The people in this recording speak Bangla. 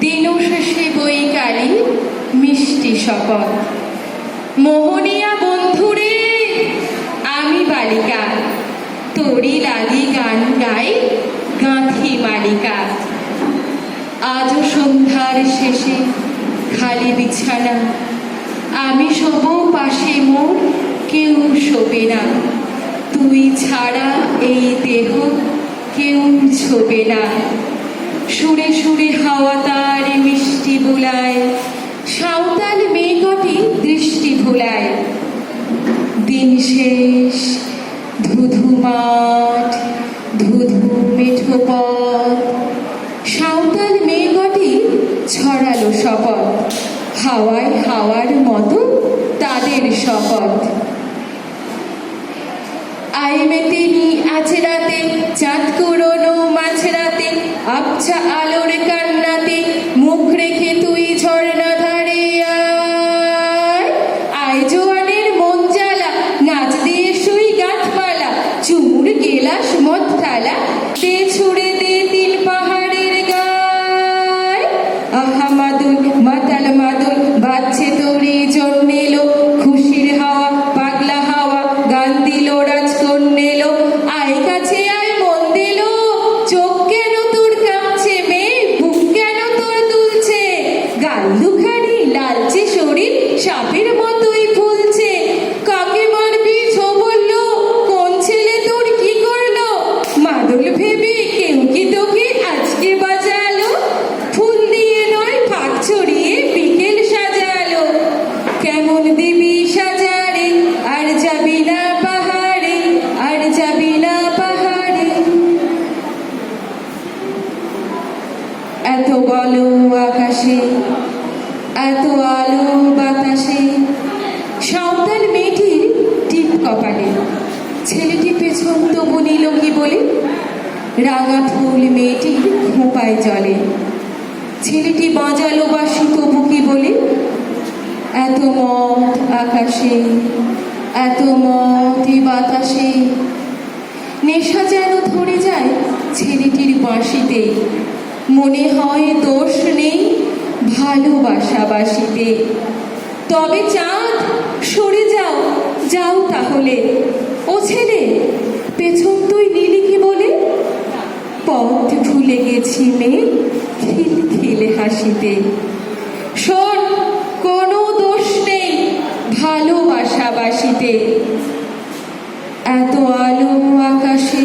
দিনু শেষে বৈকালী মিষ্টি শপথ। মোহনিয়া বন্ধুরে, আমি বালিকা। তোরি লাগি গান গাই গাঁথি মালিকা। আজ সন্ধ্যার শেষে খালি বিছানা। আমি শোব পাশে মোর কেউ শোবে না। তুই ছাড়া এই দেহ কেউ ছোবে না। সুরে সুরে হাওয়া তার মিষ্টি বুলায় সাঁওতাল মেঘটি দৃষ্টি ভুলায় দিন শেষ, ধুধু মাঠ, ধুধু মেঠো পথ। সাঁওতাল মেঘটি ছড়ালো শপথ, হাওয়ায় হাওয়ার মতো তাদের শপথ। আইমেতে নি আছে রাতে চাঁদ মাঝরাতে আবছা আলোর বলো আকাশে, এত আলো বাতাসে সাঁওতাল মেয়েটির টিপ কপালে, ছেলেটি পেছন তবু নিল কি বলে? রাঙা ফুল মেয়েটির খোঁপায় জলে, ছেলেটি বাজালো বাসি তবু কি বলে? এত মত আকাশে, এত মত বাতাসে, নেশা যেন ধরে যায় ছেলেটির বাঁশিতে মনে হয় দোষ নেই ভালোবাসাবাসিতে। তবে চাঁদ সরে যাও যাও তাহলে। ও ছেলে, পেছন তুই নিলি কি বলে? পথ ভুলে গেছি মেয়ে খিলখিলে হাসিতে। শোন, কোনো দোষ নেই ভালোবাসাবাসিতে। এত আলো আকাশে